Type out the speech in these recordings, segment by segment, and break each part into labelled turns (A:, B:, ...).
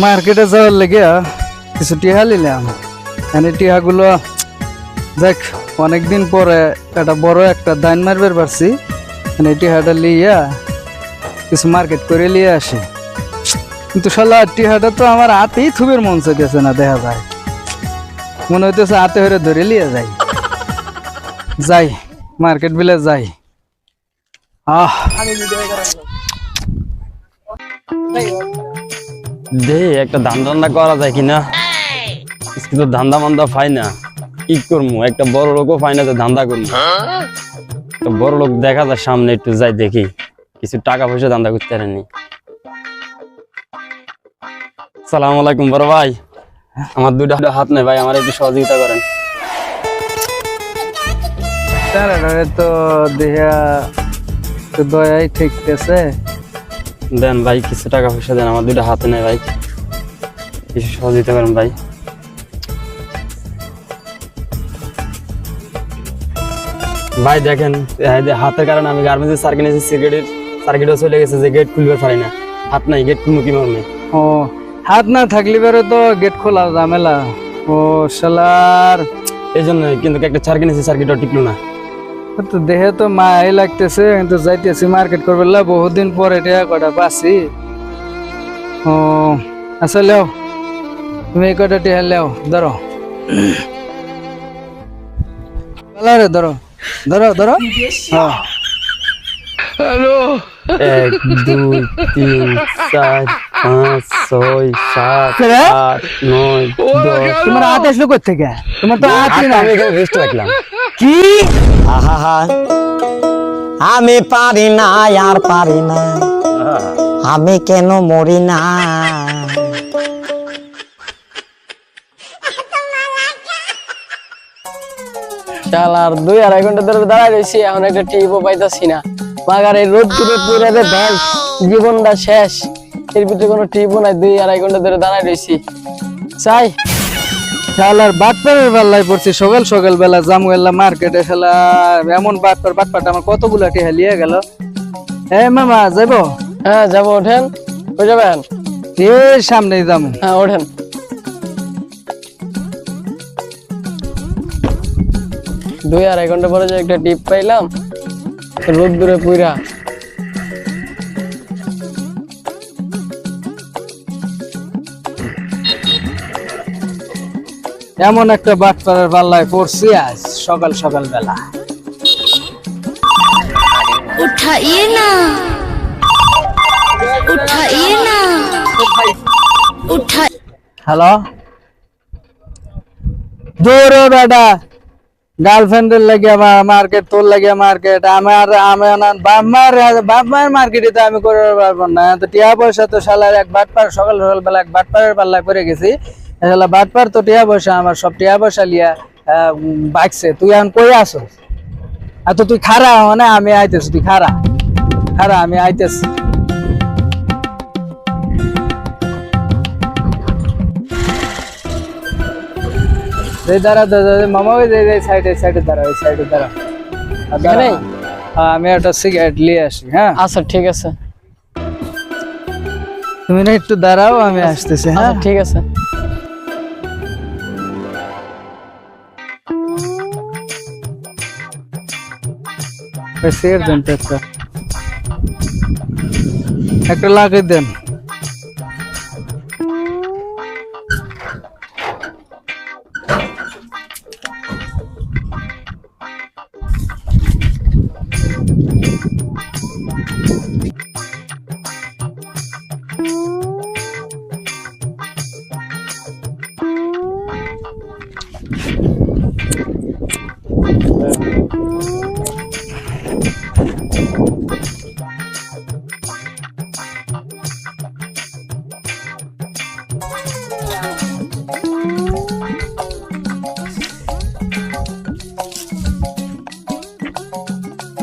A: মার্কেটে যাওয়ার লেগে কিছু টিহা নিলাম এনে টিহাগুলো দেখ অনেকদিন পরে একটা বড় একটা দাইন মারবার পারছি এনে টিহাটা লিয়া কিছু মার্কেট করে নিয়ে আসি কিন্তু শালা টিহাটা তো আমার হাতেই থুবের মন চাইতেছে না দেখা যায় মনে হইতেছে হাতে হয়ে ধরে নিয়ে যাই যাই মার্কেট বিলে যাই আহ
B: দে একটা ধান রান্না করা যায় কিনা আজকে তো ধান্দা মান্দা পাই না কি করবো একটা বড় লোকও পাই না ধান্দা করবো বড় লোক দেখা যায় সামনে একটু যাই দেখি কিছু টাকা পয়সা ধান্দা করতে পারেনি সালাম আলাইকুম বড় ভাই আমার দুটো হাত নেই ভাই আমার একটু সহযোগিতা করেন
A: তো দেহা তো দয়াই ঠিকতেছে
B: দেন ভাই কিছু টাকা পয়সা দেন আমার দুইটা হাতে নেই ভাই কিছু সহজ দিতে পারেন ভাই ভাই দেখেন হাতের কারণে আমি গার্মেন্টসের সার্কিট এসে সিগারেটের সার্কিটও চলে গেছে যে গেট খুলবে পারি না হাত নাই গেট খুলবো কি মারবে
A: ও হাত না থাকলে পরে তো গেট খোলা ঝামেলা ও সালার
B: এই জন্য কিন্তু একটা সার্কিট এসে সার্কিটও টিকলো না
A: তো দেহে তো মাই লাগতেছে কিন্তু যাইতেছি মার্কেট করবে লা বহুদিন পরে এটা কটা পাচ্ছি ও আচ্ছা লেও তুমি এই কটা টিহা লেও ধরো রে ধরো ধরো ধরো হ্যাঁ।
B: হ্যালো এক দুই তিন চার পাঁচ ছয় সাত আট নয়
A: তোমার হাত আসলো কোথেকে তোমার তো হাত আমি রাখলাম কি আমি পারি না আর পারি না আমি কেন মরি না
B: দুই আড়াই ঘন্টা ধরে দাঁড়ায় রয়েছি এখন একটা টিপও পাইতেছি না এই রোদ দূরে পুরে ভ্যান জীবনটা শেষ এর ভিতরে কোনো টিপও নাই দুই আড়াই ঘন্টা ধরে দাঁড়ায় রয়েছি চাই
A: খেলার বাটপাড়ের বেলায় পড়ছি সকাল সকাল বেলা জামুয়েল্লা মার্কেটে খেলা এমন বাটপাড় বাটপাটা আমার কতগুলো টি হেলিয়ে গেল এ মামা যাব
B: হ্যাঁ যাব ওঠেন ওই যাবেন
A: সামনে যাম হ্যাঁ
B: ওঠেন দুই আড়াই ঘন্টা পরে যে একটা টিপ পাইলাম রোদ দূরে পুইরা
A: এমন একটা বাটপাড়ার পাল্লায় পড়ছি আজ সকাল সকাল বেলা উঠাইয়ে হ্যালো দৌড়ো বেটা গার্লফ্রেন্ডের লাগে মার্কেট তোর লাগে মার্কেট আমার আমার বাপমার বাপমার মার্কেটে তো আমি করে পারবো না তো টিয়া পয়সা তো সালার এক বাটপার সকাল সকাল বেলা এক বাটপারের পাল্লায় পড়ে গেছি এগুলা বাটপার তো টিয়া পয়সা আমার সব টিয়া লিয়া বাকছে তুই এখন কই আসো আর তো তুই খারা মানে আমি আইতেছি তুই খারা খারা আমি আইতেছি মামা সাইডে সাইডে সাইডে আমি একটা সিগারেট হ্যাঁ
B: আচ্ছা ঠিক আছে
A: তুমি একটু দাঁড়াও আমি আসতেছি হ্যাঁ আচ্ছা, ঠিক আছে শের দেন তো একটা একটা লাগিয়ে দেন Thank you.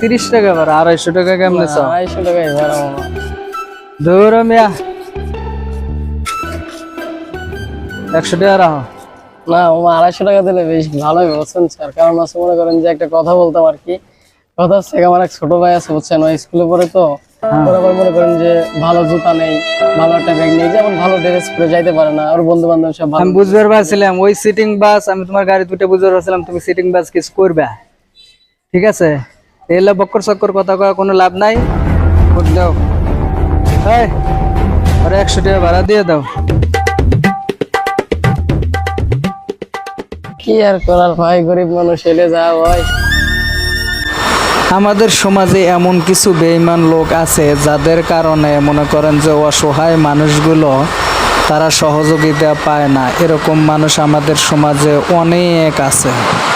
A: তিরিশ টাকা আড়াইশো টাকা কেমনে মিয়া একশো টাকা রাখো
B: না আড়াইশো টাকা দিলে বেশ ভালোই বলছেন স্যার কারণ আছে মনে করেন যে একটা কথা বলতাম আর কি কথা হচ্ছে আমার এক ছোট ভাই আছে বুঝছেন ওই স্কুলে পড়ে তো বরাবর হ্যাঁ। মনে করেন যে ভালো জুতা নেই ভালো একটা ব্যাগ নেই যেমন ভালো ড্রেস পরে যাইতে পারে না আর বন্ধু বান্ধব সব আমি
A: বুঝতে পারছিলাম ওই সিটিং বাস আমি তোমার গাড়ি দুটো বুঝতে পারছিলাম তুমি সিটিং বাস কিছু করবে ঠিক আছে এলে বকর সকর কথা কয়া কোনো লাভ নাই দাও আরে একশো টাকা ভাড়া দিয়ে দাও কি আর করার ভাই গরিব মানুষ এলে যা হয় আমাদের সমাজে এমন কিছু বেইমান লোক আছে যাদের কারণে মনে করেন যে অসহায় মানুষগুলো তারা সহযোগিতা পায় না এরকম মানুষ আমাদের সমাজে অনেক আছে